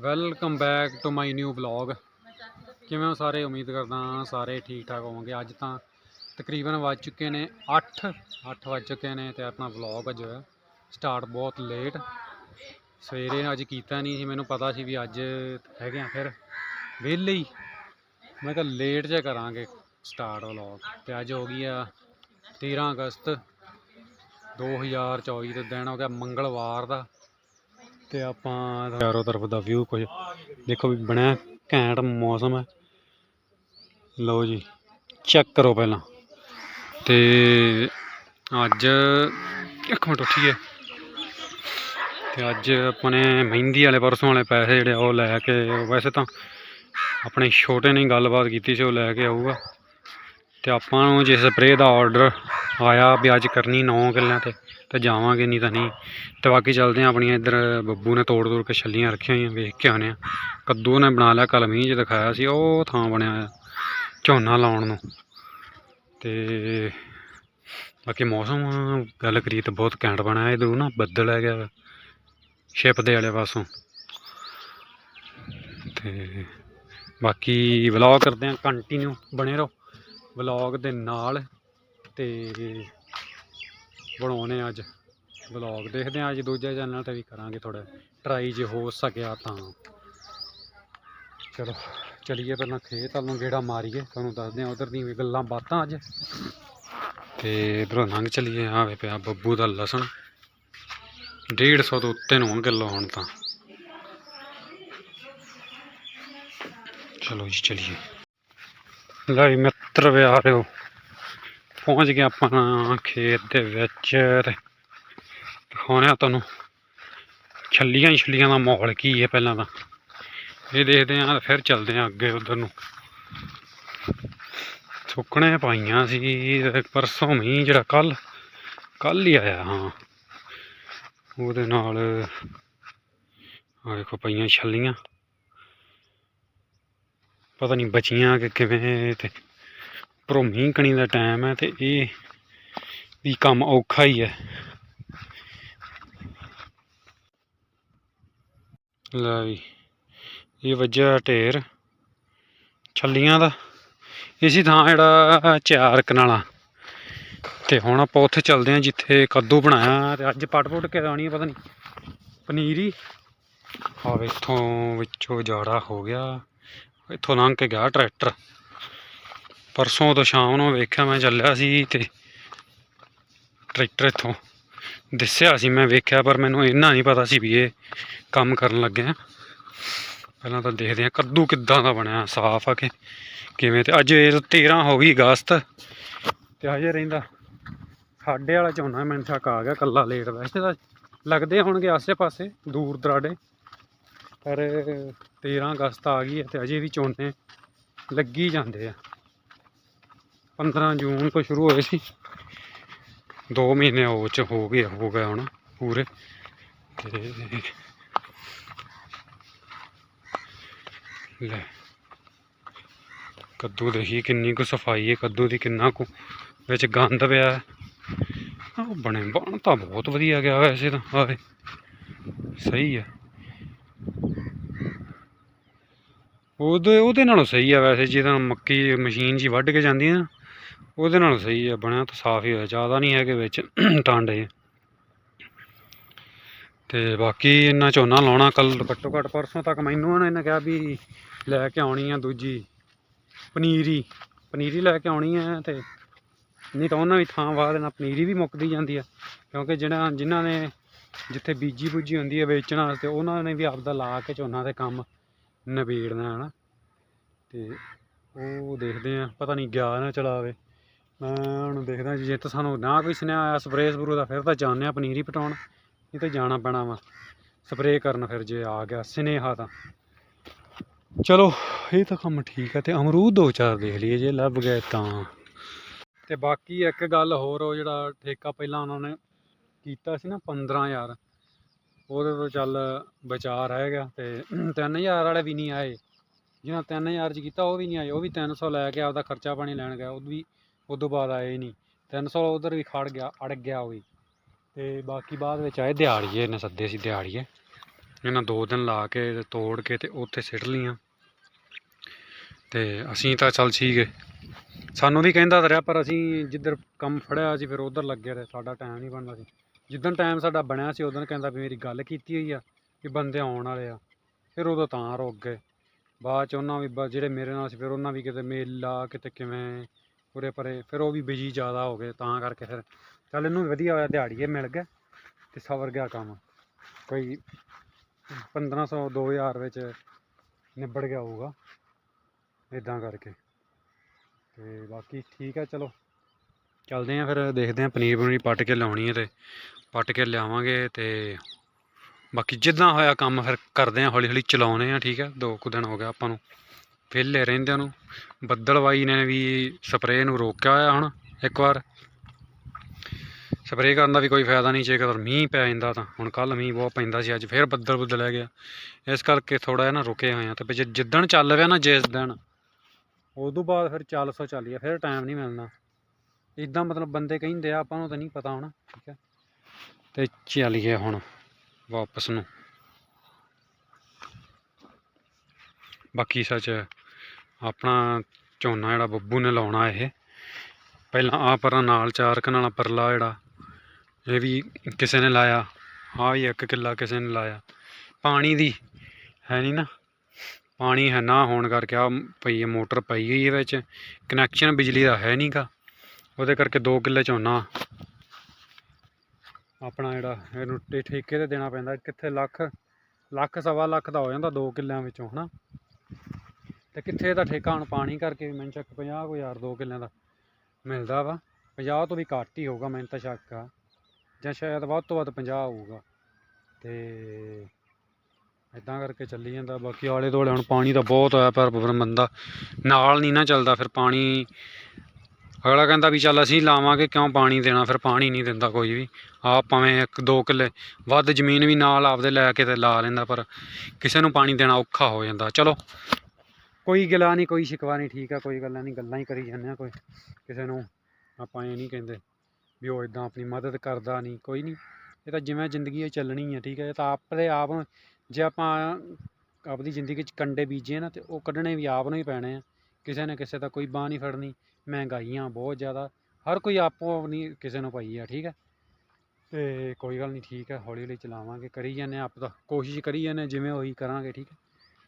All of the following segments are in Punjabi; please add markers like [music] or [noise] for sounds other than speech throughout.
Welcome back to my new vlog ਕਿਵੇਂ ਹੋ ਸਾਰੇ? ਉਮੀਦ ਕਰਦਾ ਸਾਰੇ ਠੀਕ ਠਾਕ ਹੋਵੋਗੇ। ਅੱਜ ਤਾਂ ਤਕਰੀਬਨ ਵੱਜ ਚੁੱਕੇ ਨੇ 8 8 ਵੱਜ ਚੁੱਕੇ ਨੇ ਤੇ ਆਪਣਾ ਵਲੌਗ ਅੱਜ ਸਟਾਰਟ ਬਹੁਤ ਲੇਟ ਸਵੇਰੇ ਅੱਜ ਕੀਤਾ ਨਹੀਂ ਸੀ, ਮੈਨੂੰ ਪਤਾ ਸੀ ਵੀ ਅੱਜ ਹੈਗੇ ਆ ਫਿਰ। ਵਿਹਲੇ ਹੀ। ਮੈਂ ਕਿਹਾ ਲੇਟ ਜਿਹਾ ਕਰਾਂਗੇ ਸਟਾਰਟ ਵਲੌਗ ਤੇ ਅੱਜ ਹੋ ਗਈ ਆ 13 ਅਗਸਤ 2024 ਦੇ ਦਿਨ ਹੋ ਗਿਆ ਮੰਗਲਵਾਰ ਦਾ। ਤੇ ਆਪਾਂ ਚਾਰੋਂ ਤਰਫ ਦਾ ਵਿਊ ਕੁਝ ਦੇਖੋ ਵੀ ਬਣਿਆ ਘੈਂਟ ਮੌਸਮ ਹੈ। ਲਓ ਜੀ ਚੈੱਕ ਕਰੋ ਪਹਿਲਾਂ। ਤੇ ਅੱਜ ਇੱਕ ਮਿੰਟ ਉੱਠੀਏ ਤੇ ਅੱਜ ਆਪਣੇ ਮਹਿੰਦੀ ਵਾਲੇ ਪਰਸੋਂ ਵਾਲੇ ਪੈਸੇ ਜਿਹੜੇ ਆ ਉਹ ਲੈ ਕੇ, ਵੈਸੇ ਤਾਂ ਆਪਣੇ ਛੋਟੇ ਨੇ ਗੱਲਬਾਤ ਕੀਤੀ ਸੀ, ਉਹ ਲੈ ਕੇ ਆਊਗਾ। ਤੇ ਆਪਾਂ ਨੂੰ ਜੇ ਸਪਰੇਅ ਦਾ ਆਰਡਰ ਆਇਆ ਵੀ ਅੱਜ ਕਰਨੀ 9 ਕਿੱਲਿਆਂ ਤੇ ਤੇ ਜਾਵਾਂਗੇ ਨਹੀਂ ਤਾਂ ਨਹੀਂ। ਤੇ ਬਾਕੀ ਚੱਲਦੇ ਆ ਆਪਣੀਆਂ ਇੱਧਰ ਬੱਬੂ ਨੇ ਤੋੜ ਤੋੜ ਕੇ ਛੱਲੀਆਂ ਰੱਖੀਆਂ ਹੋਈਆਂ ਵੇਖ ਕੇ ਆਉਂਦੇ ਆ ਕੱਦੂ ਨੇ ਬਣਾ ਲਿਆ ਕੱਲ ਮੀਂਹ 'ਚ ਦਿਖਾਇਆ ਸੀ ਉਹ ਥਾਂ ਬਣਿਆ ਆ ਝੋਨਾ ਲਾਉਣ ਨੂੰ। ਤੇ ਬਾਕੀ ਮੌਸਮ ਗੱਲ ਕਰੀਏ ਤਾਂ ਬਹੁਤ ਘੈਂਟ ਬਣਿਆ ਇਧਰੋਂ ਨਾ ਬੱਦਲ ਹੈਗਾ ਵਾ, ਸ਼ਿਪ ਦੇ ਵਾਲੇ ਪਾਸੋਂ। ਤੇ ਬਾਕੀ ਵਲੌਗ ਕਰਦੇ ਆ ਕੰਟੀਨਿਊ ਬਣੇ ਰਹੋ। ਵਲੌਗ ਦੇ ਨਾਲ ਤੇ ਬਣਾਉਣੇ ਅੱਜ। ਵਲੌਗ ਦੇਖਦੇ ਆ ਅੱਜ ਦੂਜੇ ਚੈਨਲ ਤੇ ਵੀ ਕਰਾਂਗੇ ਥੋੜਾ ਟਰਾਈ ਜੇ ਹੋ ਸਕਿਆ ਤਾਂ। ਚਲੋ, ਚਲੀਏ ਪਹਿਲਾਂ ਖੇਤ ਵੱਲ ਗੇੜਾ ਮਾਰੀਏ। ਤੁਹਾਨੂੰ ਦੱਸਦੇ ਆ ਉਧਰ ਦੀਆਂ ਵੀ ਗੱਲਾਂ ਬਾਤਾਂ ਅੱਜ। ਤੇ ਇਧਰੋਂ ਲੰਘ ਚਲੀਏ ਆਵੇ ਪਿਆ ਬੱਬੂ ਦਾ ਲਸਣ। 150 ਤੋਂ ਉੱਤੇ ਨੂੰ ਹੋਣ ਕਿਲੋ ਹੁਣ ਤਾਂ। ਚਲੋ ਜੀ, ਚਲੀਏ। ਲੈ ਵੀ ਮਿੱਤਰ ਵਿਆਰਿਓ। ਪਹੁੰਚ ਗਏ ਆਪਾਂ ਖੇਤ ਦੇ ਵਿੱਚ। ਤੇ ਆ ਤੁਹਾਨੂੰ। ਛੱਲੀਆਂ ਹੀ ਛੱਲੀਆਂ ਦਾ ਮਾਹੌਲ ਕੀ ਹੈ ਪਹਿਲਾਂ ਤਾਂ। ਇਹ ਦੇਖਦੇ ਆ, ਫਿਰ ਚੱਲਦੇ ਆ ਅੱਗੇ ਉਧਰ ਨੂੰ। ਸੁੱਕਣੇ ਪਾਈਆਂ ਸੀ, ਪਰਸੋਂ ਮੀਂਹ ਜਿਹੜਾ ਕੱਲ ਕੱਲ ਹੀ ਆਇਆ, ਹਾਂ। ਉਹਦੇ ਨਾਲ ਆ ਦੇਖੋ ਪਈਆਂ ਛੱਲੀਆਂ। ਪਤਾ ਨਹੀਂ ਬਚੀਆਂ ਕਿ ਕਿਵੇਂ ਤੇ ਉੱਪਰੋਂ ਮੀਂਹ ਕਣੀ ਦਾ ਟਾਈਮ ਹੈ ਤੇ ਇਹ ਵੀ ਕੰਮ ਔਖਾ ਹੀ ਹੈ। ਲੈ ਵੀ, ਇਹ ਵੱਜਿਆ ਢੇਰ ਛੱਲੀਆਂ ਦਾ। ਇਸੀ ਥਾਂ ਜਿਹੜਾ ਚਾਰ ਕਨਾਲਾ। ਤੇ ਹੁਣ ਆਪਾਂ ਉੱਥੇ ਚੱਲਦੇ ਹਾਂ ਜਿੱਥੇ ਕੱਦੂ ਬਣਾਇਆ ਤੇ ਅੱਜ ਪਟ ਪੁੱਟ ਕੇ ਆਉਣੀ ਪਤਾ ਨਹੀਂ ਪਨੀਰੀ। ਆ ਇੱਥੋਂ ਵਿੱਚੋਂ ਜਾੜਾ ਹੋ ਗਿਆ। ਇੱਥੋਂ ਲੰਘ ਕੇ ਗਿਆ ਟਰੈਕਟਰ। ਪਰਸੋਂ ਤੋਂ ਸ਼ਾਮ ਨੂੰ ਵੇਖਿਆ ਮੈਂ ਚੱਲਿਆ ਸੀ ਤੇ ਟਰੈਕਟਰ ਇੱਥੋਂ ਦਿਸਿਆ ਸੀ। ਮੈਂ ਵੇਖਿਆ ਪਰ ਮੈਨੂੰ ਇੰਨਾ ਨਹੀਂ ਪਤਾ ਸੀ ਵੀ ਇਹ ਕੰਮ ਕਰਨ ਲੱਗੇ ਆ। ਪਹਿਲਾਂ ਤਾਂ ਦੇਖਦੇ ਆ ਕੱਦੂ ਕਿੱਦਾਂ ਦਾ ਬਣਿਆ, ਸਾਫ਼ ਆ ਕਿ ਕਿਵੇਂ ਤੇ ਅੱਜ ਇਹ 13 ਹੋ ਗਈ ਅਗਸਤ ਤੇ ਹਜੇ ਰਹਿੰਦਾ। ਸਾਡੇ ਵਾਲਾ ਝੋਨਾ ਮੈਨੂੰ ਸ਼ੱਕ ਆ ਗਿਆ ਕੱਲਾ ਲੇਟ ਵੈਸੇ ਤਾਂ ਲੱਗਦੇ ਹੋਣਗੇ ਆਸੇ-ਪਾਸੇ ਦੂਰ ਦਰਾਡੇ ਪਰ 13 ਅਗਸਤ ਆ ਗਈ ਹੈ ਤੇ ਅਜੇ ਵੀ ਝੋਨੇ ਲੱਗੀ ਜਾਂਦੇ ਆ। 15 ਜੂਨ ਤੋਂ ਸ਼ੁਰੂ ਹੋਏ ਸੀ। 2 ਮਹੀਨੇ ਉਹ ਚ ਹੋ ਗਏ ਹੋ ਗਏ ਹੁਣ ਪੂਰੇ। ਤੇ ਲੈ, ਕੱਦੂ ਦੇਖੀ ਕਿੰਨੀ ਕੁ ਸਫ਼ਾਈ ਹੈ, ਕੱਦੂ ਦੀ ਕਿੰਨਾ ਕੁ ਵਿੱਚ ਗੰਦ ਪਿਆ ਉਹ ਬਣੇ ਬਣ ਤਾਂ ਬਹੁਤ ਵਧੀਆ ਗਿਆ ਵੈਸੇ ਤਾਂ ਆਵੇ ਸਹੀ ਆ। ਉਹਦੇ ਉਹਦੇ ਨਾਲੋਂ ਸਹੀ ਆ ਵੈਸੇ ਜਿਹਦਾ ਮੱਕੀ ਮਸ਼ੀਨ 'ਚ ਵੱਢ ਕੇ ਜਾਂਦੀ ਨਾ, ਉਹਦੇ ਨਾਲੋਂ ਸਹੀ ਆ, ਬਣਿਆ ਤਾਂ ਸਾਫ਼ ਹੀ ਹੋਇਆ, ਜ਼ਿਆਦਾ ਨਹੀਂ ਹੈਗੇ ਵਿੱਚ [clears throat] ਟਾਂਡੇ ਤੇ ਬਾਕੀ ਇੰਨਾ ਝੋਨਾ ਲਾਉਣਾ, ਕੱਲ ਘੱਟੋ ਘੱਟ ਪਰਸੋਂ ਤੱਕ ਮੈਨੂੰ ਉਹਨਾਂ ਨੇ ਕਿਹਾ ਵੀ ਲੈ ਕੇ ਆਉਣੀ ਆ ਦੂਜੀ ਪਨੀਰੀ ਪਨੀਰੀ ਲੈ ਕੇ ਆਉਣੀ ਆ ਤੇ ਨਹੀਂ ਤਾਂ ਉਹਨਾਂ ਵੀ ਥਾਂ ਵਾਹ ਦੇਣਾ, ਪਨੀਰੀ ਵੀ ਮੁੱਕਦੀ ਜਾਂਦੀ ਆ, ਕਿਉਂਕਿ ਜਿਹੜਾ ਜਿਨ੍ਹਾਂ ਨੇ ਜਿੱਥੇ ਬੀਜੀ ਬੂਜੀ ਹੁੰਦੀ ਹੈ ਵੇਚਣ ਵਾਸਤੇ, ਉਹਨਾਂ ਨੇ ਵੀ ਆਪਦਾ ਲਾ ਕੇ ਝੋਨਾ ਦੇ ਕੰਮ ਨਿਬੇੜਨਾ ਹੈ ਤੇ ਉਹ ਦੇਖਦੇ ਆ, ਪਤਾ ਨਹੀਂ ਗਿਆ ਨਾ ਚਲਾਵੇ। ਮੈਂ ਹੁਣ ਦੇਖਦਾ ਜੇ ਤਾਂ ਸਾਨੂੰ ਨਾ ਕੋਈ ਸੁਨੇਹਾ ਆਇਆ ਸਪਰੇਅ ਸਪਰੂ ਦਾ, ਫਿਰ ਤਾਂ ਜਾਂਦੇ ਆ ਪਨੀਰੀ ਪਟਾਉਣ। ਨਹੀਂ ਤਾਂ ਜਾਣਾ ਪੈਣਾ ਵਾ। ਸਪਰੇਅ ਕਰਨ ਫਿਰ ਜੇ ਆ ਗਿਆ ਸੁਨੇਹਾ ਤਾਂ। ਚਲੋ, ਇਹ ਤਾਂ ਕੰਮ ਠੀਕ ਹੈ ਤੇ ਅਮਰੂਦ ਦੋ ਚਾਰ ਦੇਖ ਲਈਏ ਜੇ ਲੱਭ ਗਏ ਤਾਂ। ਤੇ ਬਾਕੀ ਇੱਕ ਗੱਲ ਹੋਰ, ਉਹ ਜਿਹੜਾ ਠੇਕਾ ਪਹਿਲਾਂ ਉਹਨਾਂ ਨੇ ਕੀਤਾ ਸੀ ਨਾ 15000 ਉਹਦੇ ਤੋਂ ਚੱਲ ਵਿਚਾਰ ਰਹਿ ਗਿਆ ਤੇ [clears throat] 3000 ਵਾਲੇ ਵੀ ਨਹੀਂ ਆਏ। ਜਿਹਨਾਂ 3000 ਚ ਕੀਤਾ ਉਹ ਵੀ ਨਹੀਂ ਆਏ, ਉਹ ਵੀ 300 ਲੈ ਕੇ ਆਪਦਾ ਖਰਚਾ ਪਾਣੀ ਲੈਣ ਗਿਆ ਉਹ ਵੀ ਉਦੋਂ ਬਾਅਦ ਆਏ ਨਹੀਂ। 300 ਉਧਰ ਵੀ ਖੜ ਗਿਆ ਅੜ ਗਿਆ ਉਹ ਵੀ। ਤੇ ਬਾਕੀ ਬਾਅਦ ਵਿੱਚ ਆਏ ਦਿਹਾੜੀਏ ਨੇ ਸੱਦੇ ਸੀ ਦਿਹਾੜੀਏ। ਇਹਨਾਂ ਦੋ ਦਿਨ ਲਾ ਕੇ ਤੇ ਤੋੜ ਕੇ ਤੇ ਉੱਥੇ ਸਿੱਟ ਲੀਆਂ ਤੇ ਅਸੀਂ ਤਾਂ ਚੱਲ ਸੀਗੇ। ਸਾਨੂੰ ਵੀ ਕਹਿੰਦਾ ਰਿਹਾ, ਪਰ ਅਸੀਂ ਜਿੱਧਰ ਕੰਮ ਫੜਿਆ ਸੀ, ਫਿਰ ਉਧਰ ਲੱਗੇ ਰਹੇ, ਸਾਡਾ ਟਾਈਮ ਨਹੀਂ ਬਣਦਾ ਸੀ। ਜਿੱਦਣ ਟਾਈਮ ਸਾਡਾ ਬਣਿਆ ਸੀ, ਉਦੋਂ ਕਹਿੰਦਾ ਵੀ ਮੇਰੀ ਗੱਲ ਕੀਤੀ ਹੋਈ ਆ ਕਿ ਬੰਦੇ ਆਉਣ ਵਾਲੇ ਆ। ਫਿਰ ਉਦੋਂ ਤਾਂ ਰੁਕ ਗਏ। ਬਾਅਦ ਚ ਉਹਨਾਂ ਵੀ ਬ- ਜਿਹੜੇ ਮੇਰੇ ਨਾਲ ਸੀ, ਫਿਰ ਉਹਨਾਂ ਵੀ ਕਿਤੇ ਮੇਲਾ, ਕਿਤੇ ਕਿਵੇਂ, ਉਰੇ ਪਰੇ, ਫਿਰ ਉਹ ਵੀ ਬਿਜ਼ੀ ਜ਼ਿਆਦਾ ਹੋ ਗਏ। ਤਾਂ ਕਰਕੇ ਫਿਰ ਚੱਲ ਇਹਨੂੰ ਵਧੀਆ ਹੋਇਆ, ਦਿਹਾੜੀਏ ਮਿਲ ਗਏ ਤੇ ਸਵਰ ਗਿਆ ਕੰਮ। ਕੋਈ 1500 2000 ਵਿੱਚ ਨਿਬੜ ਗਿਆ ਹੋਊਗਾ। ਇਦਾਂ ਕਰਕੇ। ਤੇ ਬਾਕੀ ਠੀਕ ਹੈ ਚਲੋ। ਚੱਲਦੇ ਆਂ ਫਿਰ, ਦੇਖਦੇ ਆਂ ਪਨੀਰ ਪਨੀਰ ਪੱਟ ਕੇ ਲਾਉਣੀ ਹੈ ਤੇ ਪੱਟ ਕੇ ਲਿਆਵਾਂਗੇ ਤੇ ਬਾਕੀ ਜਿੱਦਾਂ ਹੋਇਆ ਕੰਮ ਫਿਰ ਕਰਦੇ ਆਂ ਹੌਲੀ ਹੌਲੀ ਚਲਾਉਣੇ ਆ ਠੀਕ ਹੈ। ਦੋ ਕੁ ਦਿਨ ਹੋ ਗਿਆ ਆਪਾਂ ਨੂੰ। ਵਿਹਲੇ ਰਹਿੰਦਿਆਂ ਨੂੰ। ਬੱਦਲਵਾਈ ਨੇ ਵੀ ਸਪਰੇਅ ਨੂੰ ਰੋਕਿਆ ਹੋਇਆ ਹੁਣ ਇੱਕ ਵਾਰ। ਸਪਰੇਅ ਕਰਨ ਦਾ ਵੀ ਕੋਈ ਫਾਇਦਾ ਨਹੀਂ ਜੇਕਰ ਮੀਂਹ ਪੈ ਜਾਂਦਾ ਤਾਂ। ਹੁਣ ਕੱਲ ਮੀਂਹ ਬਹੁਤ ਪੈਂਦਾ ਸੀ, ਅੱਜ ਫੇਰ ਬੱਦਲ ਬੁੱਦਲ ਰਹਿ ਗਿਆ ਇਸ ਕਰਕੇ ਥੋੜਾ ਜਿਹਾ ਨਾ ਰੁਕੇ ਹੋਏ ਆ ਤੇ ਜੇ ਜਿੱਦਣ ਚੱਲ ਪਿਆ ਨਾ, ਜਿਸ ਦਿਨ, ਉਦੋਂ ਬਾਅਦ ਫਿਰ ਚੱਲ ਸੋ ਆ, ਫਿਰ ਟਾਈਮ ਨਹੀਂ ਮਿਲਣਾ। ਇਦਾਂ ਮਤਲਬ ਬੰਦੇ ਕਹਿੰਦੇ ਆ, ਆਪਾਂ ਨੂੰ ਤਾਂ ਨਹੀਂ ਪਤਾ ਹੁਣ, ਠੀਕ ਹੈ। ਤੇ ਚੱਲੀਏ ਹੁਣ ਵਾਪਸ ਨੂੰ। ਬਾਕੀ ਸੱਚ ਆਪਣਾ ਝੋਨਾ ਜਿਹੜਾ ਬੱਬੂ ਨੇ ਲਾਉਣਾ ਇਹ, ਪਹਿਲਾਂ ਆ ਪਰਾਂ ਨਾਲ ਚਾਰ ਕਨਾਲਾ ਪਰਲਾ ਜਿਹੜਾ, ਇਹ ਵੀ ਕਿਸੇ ਨੇ ਲਾਇਆ ਆ ਵੀ ਇੱਕ ਕਿੱਲਾ ਕਿਸੇ ਨੇ ਲਾਇਆ। ਪਾਣੀ ਦੀ ਹੈ ਨਹੀਂ ਨਾ, ਪਾਣੀ ਹੈ ਨਾ ਹੋਣ ਕਰਕੇ ਆ ਪਈ ਮੋਟਰ ਪਈ ਹੋਈ ਹੈ ਵਿੱਚ ਕਨੈਕਸ਼ਨ ਬਿਜਲੀ ਦਾ ਹੈ ਨਹੀਂਗਾ ਉਹਦੇ ਕਰਕੇ 2 ਕਿੱਲੇ ਝੋਨਾ ਆਪਣਾ ਜਿਹੜਾ ਇਹਨੂੰ ਠੇਕੇ ਤੇ ਦੇਣਾ ਪੈਂਦਾ, ਕਿੱਥੇ ਲੱਖ ਲੱਖ ਸਵਾ ਲੱਖ ਦਾ ਹੋ ਜਾਂਦਾ 2 ਕਿੱਲਿਆਂ ਵਿੱਚੋਂ, ਹਨਾ? ਤੇ ਕਿੱਥੇ ਦਾ ਠੇਕਾ? ਹੁਣ ਪਾਣੀ ਕਰਕੇ ਵੀ ਮੈਨੂੰ ਸ਼ੱਕ 50 ਕੁ ਹਜ਼ਾਰ 2 ਕਿੱਲਿਆਂ ਦਾ ਮਿਲਦਾ ਵਾ। 50 ਤੋਂ ਵੀ ਘੱਟ ਹੀ ਹੋਊਗਾ ਮੈਨੂੰ ਤਾਂ ਸ਼ੱਕ ਆ। ਜਾਂ ਸ਼ਾਇਦ ਵੱਧ ਤੋਂ ਵੱਧ 50 ਹੋਊਗਾ। ਤੇ ਇਦਾਂ ਕਰਕੇ ਚੱਲੀ ਜਾਂਦਾ। ਬਾਕੀ ਆਲੇ ਦੁਆਲੇ ਹੁਣ ਪਾਣੀ ਤਾਂ ਬਹੁਤ ਆਇਆ ਪਰ ਬੰਦਾ ਨਾਲ ਨਹੀਂ ਨਾ ਚੱਲਦਾ, ਫਿਰ ਪਾਣੀ ਅਗਲਾ ਕਹਿੰਦਾ ਵੀ ਚੱਲ ਅਸੀਂ ਲਾਵਾਂਗੇ, ਕਿਉਂ ਪਾਣੀ ਦੇਣਾ? ਫਿਰ ਪਾਣੀ ਨਹੀਂ ਦਿੰਦਾ ਕੋਈ ਵੀ। ਆਪ ਭਾਵੇਂ ਇੱਕ ਦੋ ਕਿੱਲੇ ਵੱਧ ਜ਼ਮੀਨ ਵੀ ਨਾਲ ਆਪਦੇ ਲੈ ਕੇ ਤੇ ਲਾ ਲੈਂਦਾ, ਪਰ ਕਿਸੇ ਨੂੰ ਪਾਣੀ ਦੇਣਾ ਔਖਾ ਹੋ ਜਾਂਦਾ। ਚਲੋ। ਕੋਈ ਗਿਲਾ ਨਹੀਂ, ਕੋਈ ਸ਼ਿਕਵਾ ਨਹੀਂ, ਠੀਕ ਆ, ਕੋਈ ਗੱਲਾਂ ਨਹੀਂ, ਗੱਲਾਂ ਹੀ ਕਰੀ ਜਾਂਦੇ ਆ ਕੋਈ। ਕਿਸੇ ਨੂੰ ਆਪਾਂ ਇਹ ਨਹੀਂ ਕਹਿੰਦੇ ਵੀ ਉਹ ਇਦਾਂ ਆਪਣੀ ਮਦਦ ਕਰਦਾ ਨਹੀਂ, ਕੋਈ ਨਹੀਂ। ਇਹ ਤਾਂ ਜਿਵੇਂ ਜ਼ਿੰਦਗੀ ਇਹ ਚੱਲਣੀ ਹੈ ਠੀਕ ਹੈ ਇਹ ਤਾਂ ਆਪਦੇ ਆਪ ਜੇ ਆਪਾਂ ਆਪਦੀ ਜ਼ਿੰਦਗੀ 'ਚ ਕੰਡੇ ਬੀਜੇ ਨਾ ਤੇ ਉਹ ਕੱਢਣੇ ਵੀ ਆਪ ਨੂੰ ਹੀ ਪੈਣੇ ਆ। ਕਿਸੇ ਨੇ ਕਿਸੇ ਦਾ ਕੋਈ ਬਾਂਹ ਨਹੀਂ ਫੜਨੀ। ਮਹਿੰਗਾਈਆਂ ਬਹੁਤ ਜ਼ਿਆਦਾ ਹਰ ਕੋਈ ਆਪੋ ਆਪਣੀ ਕਿਸੇ ਨੂੰ ਪਈ ਆ ਠੀਕ ਹੈ ਤੇ ਕੋਈ ਗੱਲ ਨਹੀਂ ਠੀਕ ਹੈ ਹੌਲੀ ਹੌਲੀ ਚਲਾਵਾਂਗੇ ਕਰੀ ਜਾਂਦੇ ਹਾਂ ਆਪ ਤਾਂ ਕੋਸ਼ਿਸ਼ ਕਰੀ ਜਾਂਦੇ ਹਾਂ, ਜਿਵੇਂ ਹੋਈ ਕਰਾਂਗੇ ਠੀਕ ਹੈ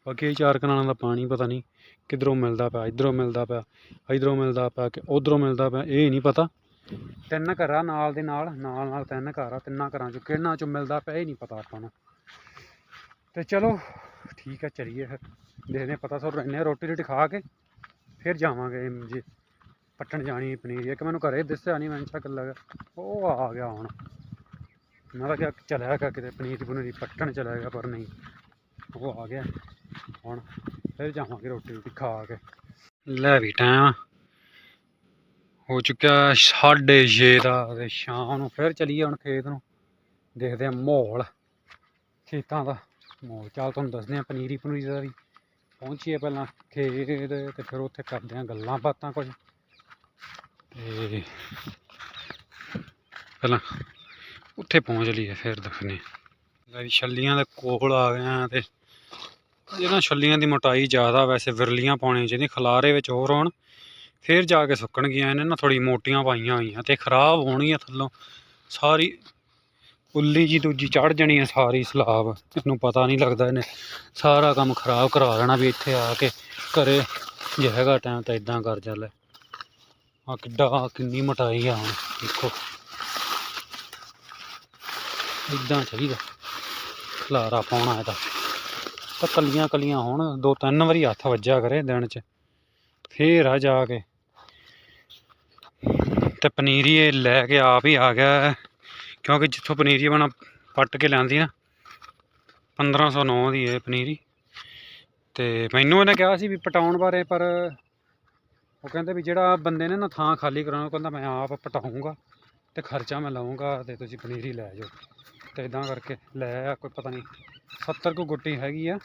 ਬਾਕੀ ਚਾਰ ਕਨਾਲਾਂ ਦਾ ਪਾਣੀ ਪਤਾ ਨਹੀਂ ਕਿੱਧਰੋਂ ਮਿਲਦਾ ਪਿਆ ਇੱਧਰੋਂ ਮਿਲਦਾ ਪਿਆ ਇੱਧਰੋਂ ਮਿਲਦਾ ਪਿਆ ਕਿ ਉਧਰੋਂ ਮਿਲਦਾ ਪਿਆ ਇਹ ਨਹੀਂ ਪਤਾ। ਤਿੰਨ ਘਰਾਂ ਨਾਲ ਦੇ ਨਾਲ ਨਾਲ ਨਾਲ ਤਿੰਨ ਘਰ ਆ ਤਿੰਨਾਂ ਘਰਾਂ ਚੋਂ ਕਿਹਨਾਂ ਚੋਂ ਮਿਲਦਾ ਪਿਆ ਇਹ ਨਹੀਂ ਪਤਾ ਆਪਾਂ ਨੂੰ। ਤੇ ਚਲੋ ਠੀਕ ਹੈ ਚਲੀਏ ਫਿਰ ਦੇਖਦੇ ਪਤਾ ਸਰ ਰਹਿੰਦੇ ਰੋਟੀ ਰੋਟੀ ਖਾ ਕੇ ਫਿਰ ਜਾਵਾਂਗੇ ਜੀ ਪੱਟਣ ਜਾਣੀ ਪਨੀਰ। ਇੱਕ ਮੈਨੂੰ ਘਰੇ ਦਿਸਿਆ ਨਹੀਂ, ਮੈਂ ਚੱਕ ਲੱਗਾ ਉਹ ਆ ਗਿਆ ਹੁਣ। ਮੈਂ ਤਾਂ ਕਿਹਾ ਚਲਿਆ ਗਿਆ ਕਿਤੇ ਪਨੀਰ ਪਨੀਰ ਪੱਟਣ ਚਲਿਆ ਗਿਆ, ਪਰ ਨਹੀਂ। ਉਹ ਆ ਗਿਆ। ਹੁਣ ਫਿਰ ਜਾਵਾਂਗੇ ਰੋਟੀ ਰੋਟੀ ਖਾ ਕੇ। ਲੈ ਵੀ ਟਾਈਮ ਹੋ ਚੁੱਕਿਆ ਸਾਢੇ ਛੇ ਦਾ ਤੇ ਸ਼ਾਮ ਨੂੰ ਫਿਰ ਚਲੀਏ ਹੁਣ ਖੇਤ ਨੂੰ। ਦੇਖਦੇ ਆ ਮਾਹੌਲ। ਖੇਤਾਂ ਦਾ ਮਾਹੌਲ ਚੱਲ ਤੁਹਾਨੂੰ ਦੱਸਦੇ ਆ ਪਨੀਰੀ ਪਨੂਰੀ ਦਾ ਵੀ। ਪਹੁੰਚੀਏ ਪਹਿਲਾਂ ਖੇਤ ਤੇ ਫਿਰ ਉੱਥੇ ਕਰਦੇ ਆ ਗੱਲਾਂ ਬਾਤਾਂ ਕੁਝ। ਤੇ ਪਹਿਲਾਂ ਉੱਥੇ ਪਹੁੰਚ ਲਈਏ ਫਿਰ ਦੱਸਨੇ ਲੈ ਛੱਲੀਆਂ ਦੇ ਕੋਲ ਆ ਗਏ ਆ ਤੇ ਇਹਨਾਂ ਛੱਲੀਆਂ ਦੀ ਮੋਟਾਈ ਜ਼ਿਆਦਾ ਵੈਸੇ ਵਿਰਲੀਆਂ ਪਾਉਣੀਆਂ ਚਾਹੀਦੀਆਂ, ਖਲਾਰੇ ਵਿੱਚ ਹੋਰ ਹੋਣ, ਫਿਰ ਜਾ ਕੇ ਸੁੱਕਣਗੀਆਂ ਇਹਨੇ ਨਾ ਥੋੜੀ ਮੋਟੀਆਂ ਪਾਈਆਂ ਹੋਈਆਂ ਤੇ ਖਰਾਬ ਹੋਣਗੀਆਂ ਥੱਲੋਂ। ਸਾਰੀ ਉੱਲੀ ਜੀ ਦੂਜੀ ਚੜ ਜਾਣੀ ਹੈ ਸਾਰੀ ਸਲਾਬ ਇਹਨੂੰ ਪਤਾ ਨਹੀਂ ਲੱਗਦਾ ਇਹਨੇ ਸਾਰਾ ਕੰਮ ਖਰਾਬ ਕਰਾ ਲੈਣਾ ਵੀ ਇੱਥੇ ਆ ਕੇ ਘਰੇ ਜੇ ਹੈਗਾ ਟਾਈਮ ਤਾਂ ਇਦਾਂ ਕਰ ਜਾ ਲੈ ਆ ਕਿੱਡਾ, ਕਿੰਨੀ ਮਟਾਈ ਆ ਹੁਣ, ਦੇਖੋ। ਇਦਾਂ ਚਾਹੀਦਾ। ਖਲਾਰਾ ਪਾਉਣਾ ਇਹਦਾ। ਤਾਂ ਕੱਲੀਆਂ ਕੱਲੀਆਂ ਹੋਣ, ਦੋ ਤਿੰਨ ਵਾਰੀ ਹੱਥ ਵੱਜਿਆ ਕਰੇ ਦਿਨ 'ਚ, ਫੇਰ ਆ ਜਾ ਕੇ। ਤੇ ਪਨੀਰੀ ਇਹ ਲੈ ਕੇ ਆਪ ਹੀ ਆ ਗਿਆ ਕਿਉਂਕਿ ਜਿੱਥੋਂ ਪਨੀਰੀ ਬਣਾ ਪੱਟ ਕੇ ਲੈਂਦੀ ਨਾ 1509 ਦੀ ਇਹ ਪਨੀਰੀ। ਤੇ ਮੈਨੂੰ ਇਹਨੇ ਕਿਹਾ ਸੀ ਵੀ ਪਟਾਉਣ ਬਾਰੇ, ਪਰ ਉਹ ਕਹਿੰਦੇ ਵੀ ਜਿਹੜਾ ਬੰਦੇ ਨੇ ਨਾ ਥਾਂ ਖਾਲੀ ਕਰਾਉਣਾ, ਉਹ ਕਹਿੰਦਾ ਮੈਂ ਆਪ ਪਟਾਉਂਗਾ ਤੇ ਖਰਚਾ ਮੈਂ ਲਾਉਂਗਾ ਤੇ ਤੁਸੀਂ ਪਨੀਰੀ ਲੈ ਜਾਓ। ਤੇ ਇਦਾਂ ਕਰਕੇ ਲੈ ਆ, ਕੋਈ ਪਤਾ ਨਹੀਂ 70 ਕੁ ਗੁੱਟੀ ਹੈਗੀ ਆ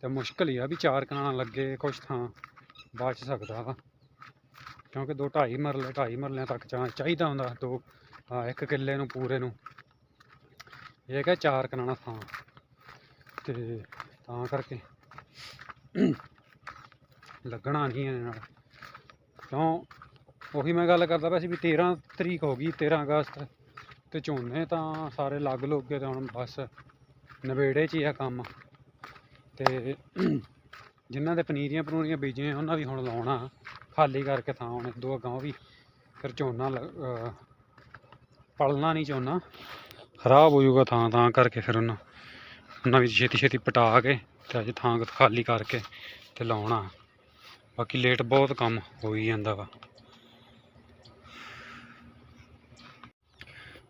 ਤੇ ਮੁਸ਼ਕਲ ਹੀ ਆ ਵੀ ਚਾਰ ਕਨਾਲਾਂ ਲੱਗੇ, ਕੁਛ ਥਾਂ ਬਚ ਸਕਦਾ ਵਾ। ਕਿਉਂਕਿ ਦੋ ਢਾਈ ਮਰਲੇ, ਢਾਈ ਮਰਲਿਆਂ ਤੱਕ ਚਾ ਚਾਹੀਦਾ ਹੁੰਦਾ, ਦੋ, ਹਾਂ, ਇੱਕ ਕਿੱਲੇ ਨੂੰ, ਪੂਰੇ ਨੂੰ। ਇਹ ਹੈਗਾ ਚਾਰ ਕਨਾਲਾਂ ਥਾਂ। ਤੇ ਤਾਂ ਕਰਕੇ [clears throat] ਲੱਗਣਾ ਨਹੀਂ ਇਹਦੇ ਨਾਲ। ਕਿਉਂ? ਉਹੀ ਮੈਂ ਗੱਲ ਕਰਦਾ ਪਿਆ ਸੀ ਵੀ 13 ਤਰੀਕ ਹੋ ਗਈ 13 ਅਗਸਤ ਤੇ ਝੋਨੇ ਤਾਂ ਸਾਰੇ ਲੱਗ ਲੁੱਗ ਗਏ ਤੇ ਹੁਣ ਬਸ ਨਵੇੜੇ 'ਚ ਹੀ ਆ ਕੰਮ। ਤੇ ਜਿਨ੍ਹਾਂ ਦੇ ਪਨੀਰੀਆਂ ਪਨੂਰੀਆਂ ਬੀਜੀਆਂ ਉਹਨਾਂ ਵੀ ਹੁਣ ਲਾਉਣਾ ਖਾਲੀ ਕਰਕੇ ਥਾਂ ਹੁਣ, ਦੋ ਅੱਗਾਂ ਉਹ ਵੀ। ਫਿਰ ਝੋਨਾ ਲ- ਪਲਣਾ ਨਹੀਂ ਝੋਨਾ, ਖਰਾਬ ਹੋ ਜਾਊਗਾ ਥਾਂ ਤਾਂ ਕਰਕੇ ਫਿਰ ਉਹਨਾਂ। ਉਹਨਾਂ ਵੀ ਛੇਤੀ ਛੇਤੀ ਪਟਾ ਕੇ ਤੇ ਅੱਜ ਥਾਂ ਖਾਲੀ ਕਰਕੇ ਤੇ ਲਾਉਣਾ। ਬਾਕੀ ਲੇਟ ਬਹੁਤ ਕੰਮ ਹੋ ਹੀ ਜਾਂਦਾ ਵਾ।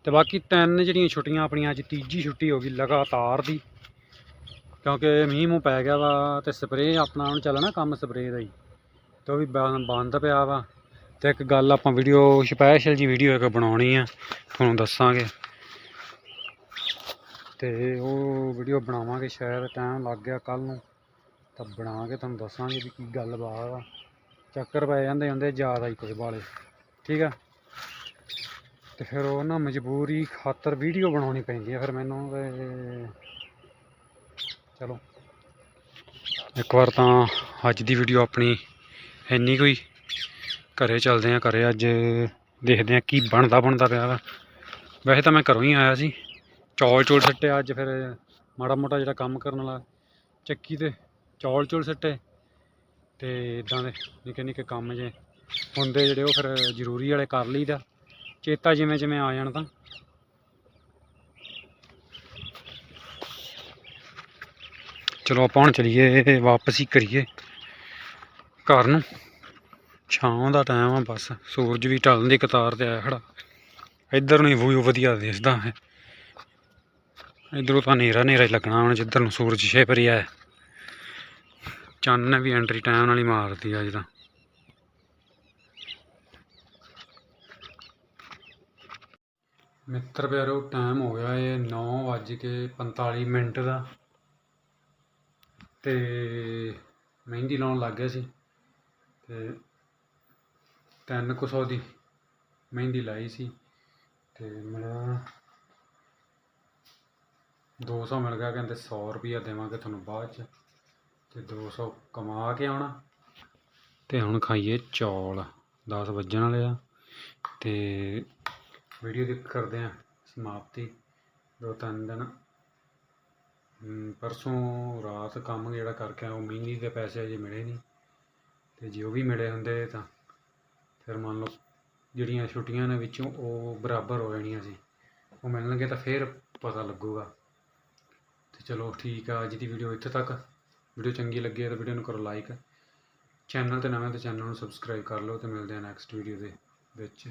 ਤੇ ਬਾਕੀ ਤਿੰਨ ਜਿਹੜੀਆਂ ਛੁੱਟੀਆਂ ਆਪਣੀਆਂ, ਅੱਜ ਤੀਜੀ ਛੁੱਟੀ ਹੋ ਗਈ ਲਗਾਤਾਰ ਦੀ। ਕਿਉਂਕਿ ਮੀਂਹ ਮੂੰਹ ਪੈ ਗਿਆ ਵਾ ਤੇ ਸਪਰੇਅ ਆਪਣਾ ਹੁਣ ਚੱਲਣਾ ਕੰਮ ਸਪਰੇਅ ਦਾ ਹੀ। ਤੇ ਉਹ ਵੀ ਬੰਦ ਪਿਆ ਵਾ। ਤੇ ਇੱਕ ਗੱਲ ਆਪਾਂ ਵੀਡੀਓ ਸਪੈਸ਼ਲ ਜੀ ਵੀਡੀਓ ਇੱਕ ਬਣਾਉਣੀ ਆ, ਤੁਹਾਨੂੰ ਦੱਸਾਂਗੇ। ਤੇ ਉਹ ਵੀਡੀਓ ਬਣਾਵਾਂਗੇ ਸ਼ਾਇਦ ਟਾਈਮ ਲੱਗ ਗਿਆ ਕੱਲ ਨੂੰ। ਤਾਂ ਬਣਾ ਕੇ ਤੁਹਾਨੂੰ ਦੱਸਾਂਗੇ ਵੀ ਕੀ ਗੱਲ ਬਾਤ ਆ ਚੱਕਰ ਪੈ ਜਾਂਦੇ ਹੁੰਦੇ ਜ਼ਿਆਦਾ ਹੀ ਕੁਝ ਵਾਲੇ। ਠੀਕ ਆ? ਤੇ ਫਿਰ ਉਹ ਨਾ ਮਜਬੂਰੀ ਖਾਤਰ ਵੀਡੀਓ ਬਣਾਉਣੀ ਪੈਂਦੀ ਆ ਫਿਰ ਮੈਨੂੰ ਚਲੋ। ਇੱਕ ਵਾਰ ਤਾਂ ਅੱਜ ਦੀ ਵੀਡੀਓ ਆਪਣੀ ਇੰਨੀ ਕੋਈ ਘਰੇ ਚੱਲਦੇ ਆ, ਘਰੇ ਅੱਜ ਦੇਖਦੇ ਆ ਕੀ ਬਣਦਾ ਬਣਦਾ ਪਿਆ ਵਾ। ਵੈਸੇ ਤਾਂ ਮੈਂ ਘਰੋਂ ਹੀ ਆਇਆ ਸੀ। ਚੌਲ ਚੌਲ ਸੱਟੇ, ਅੱਜ ਫਿਰ ਮਾੜਾ ਮੋਟਾ ਜਿਹੜਾ ਕੰਮ ਕਰਨ ਵਾਲਾ ਚੱਕੀ ਤੇ ਚੌਲ ਚੌਲ ਸੱਟੇ ਤੇ ਇਦਾਂ ਦੇ ਨਿੱਕੇ ਨਿੱਕੇ ਕੰਮ ਜੇ ਹੁੰਦੇ ਜਿਹੜੇ ਉਹ ਫਿਰ ਜ਼ਰੂਰੀ ਵਾਲੇ ਕਰ ਲਈਦਾ। ਚੇਤਾ ਜਿਵੇਂ ਜਿਵੇਂ ਆ ਜਾਣ ਤਾਂ। ਚਲੋ ਆਪਾਂ ਹੁਣ ਚਲੀਏ, ਵਾਪਸ ਹੀ ਕਰੀਏ ਘਰ ਨੂੰ। ਛਾਂ ਦਾ ਟਾਈਮ ਆ ਬਸ, ਸੂਰਜ ਵੀ ਢਲਣ ਦੀ ਕਤਾਰ ਤੇ ਆਇਆ ਖੜਾ। ਇੱਧਰ ਨੂੰ ਹੀ ਵਿਊ ਵਧੀਆ ਦਿਸਦਾ ਹੈ। ਇੱਧਰੋਂ ਤਾਂ ਹਨੇਰਾ ਹਨੇਰਾ ਹੀ ਲੱਗਣਾ ਹੁਣ ਜਿੱਧਰ ਨੂੰ ਸੂਰਜ ਛੇ ਰਿਹਾ ਆਇਆ ਚੰਨ ਨੇ ਵੀ ਐਂਟਰੀ ਟਾਈਮ ਨਾਲ ਹੀ ਮਾਰਦੀ ਅੱਜ ਤਾਂ। ਮਿੱਤਰ ਪਿਆਰੋ ਟਾਈਮ ਹੋ ਗਿਆ ਇਹ 9:45 ਮਿੰਟ ਦਾ। ਤੇ ਮਹਿੰਦੀ ਲਾਉਣ ਲੱਗ ਗਿਆ ਸੀ। ਤੇ ਤਿੰਨ ਕੁ ਸੌ ਦੀ ਮਹਿੰਦੀ ਲਾਈ ਸੀ। ਤੇ ਮਿਲਿਆ 200 ਮਿਲ ਗਿਆ, ਕਹਿੰਦੇ 100 ਰੁਪਈਆ ਦੇਵਾਂਗੇ ਤੁਹਾਨੂੰ ਬਾਅਦ ਚ। ਤੇ 200 ਕਮਾ ਕੇ ਆਉਣਾ। ਤੇ ਹੁਣ ਖਾਈਏ ਚੌਲ 10 ਵੱਜਣ ਵਾਲੇ ਆ। ਤੇ ਵੀਡੀਓ ਦੀ ਕਰਦੇ ਆ, ਸਮਾਪਤੀ। ਦੋ ਤਿੰਨ ਦਿਨ। ਪਰਸੋਂ ਰਾਤ ਕੰਮ ਜਿਹੜਾ ਕਰਕੇ ਆਇਆ, ਉਹ ਮਹੀਨੇ ਦੇ ਪੈਸੇ ਅਜੇ ਮਿਲੇ ਨਹੀਂ। ਤੇ ਜੇ ਉਹ ਵੀ ਮਿਲੇ ਹੁੰਦੇ ਤਾਂ ਫਿਰ ਮੰਨ ਲਓ ਜਿਹੜੀਆਂ ਛੁੱਟੀਆਂ ਨੇ ਵਿੱਚੋਂ ਉਹ ਬਰਾਬਰ ਹੋ ਜਾਣੀਆਂ ਸੀ। ਉਹ ਮਿਲਣਗੇ ਤਾਂ ਫਿਰ ਪਤਾ ਲੱਗੂਗਾ। ਤੇ ਚਲੋ ਠੀਕ ਆ, ਅੱਜ ਦੀ ਵੀਡੀਓ ਇੱਥੇ ਤੱਕ। ਵੀਡੀਓ ਚੰਗੀ ਲੱਗੀ ਤਾਂ ਵੀਡੀਓ ਨੂੰ ਕਰੋ ਲਾਈਕ ਚੈਨਲ ਤੇ ਨਵੇਂ ਤੇ ਚੈਨਲ ਨੂੰ ਸਬਸਕ੍ਰਾਈਬ ਕਰ ਲਓ ਤੇ ਮਿਲਦੇ ਆ ਨੈਕਸਟ ਵੀਡੀਓ ਦੇ ਵਿੱਚ।